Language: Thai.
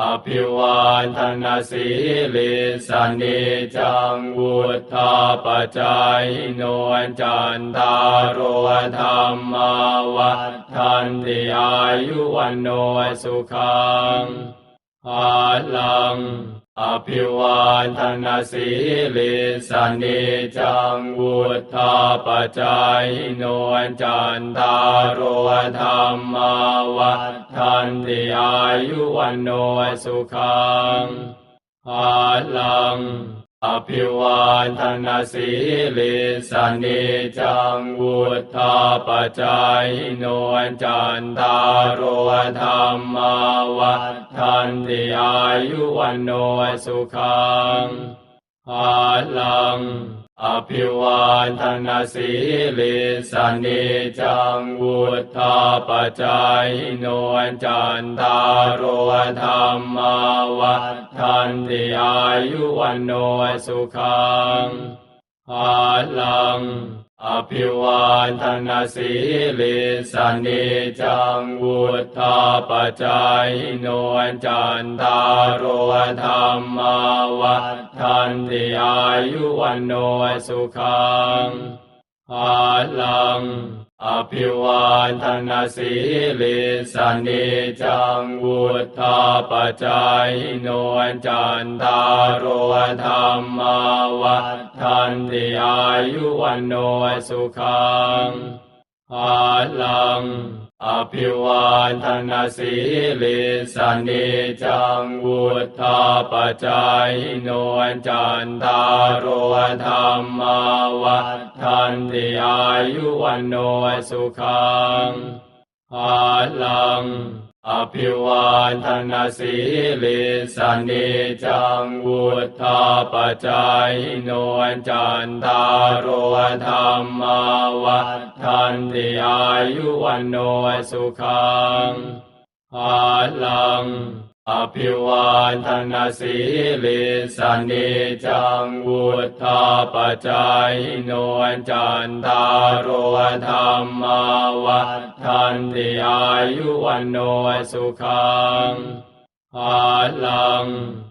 อภิวาทนาสีลิสเนจังวุธาปจายโนจันทารโรธรรมาวัฏทันติอายุวันโนสุขังอาลัง อภิวาทนาสีลิสเนจังวุธาปจายโนจันทารโรธรรมาวัฏทันติอายุวันโนสุขังภาลังอภิวาทนาสีลิสเนจังวุธาปจายโนจันทารโรธรรมาวัฏทันติอา ยุวันโนสุขังภาลัง อภิวาทนาสีลิสเนจังวุธาปจายโนจันตารโรธรรมาวัฏทันติอายุวันโนสุขัง อาลัง อภิวาทนาสีลิสเนจังวุธาปจายโนจันตารโรธรรมาวัฏทันติอายุวันโนสุขัง อาลัง อภิวาทนาสีลิสเนจังวุธาปจายโนจันตารโรธรรมาวัฏทันติอายุวันโนสุขัง อาลัง อภิวาทนาสีลิสเนจังวุธาปจายโนจันตารวธรรมาวัฏทันติอายุวันโนสุขังอาลัง อภิวาทนาสีลิสเนจังวุธาปจายโนจันทารวธรรมาวัฏทันติอายุวันโนสุขังอาลัง อภิวาทนาสีลิสเนจังวุธาปจายโนจันทารโรธรรมาวัฏทันติอายุวันโนสุขังอาลัง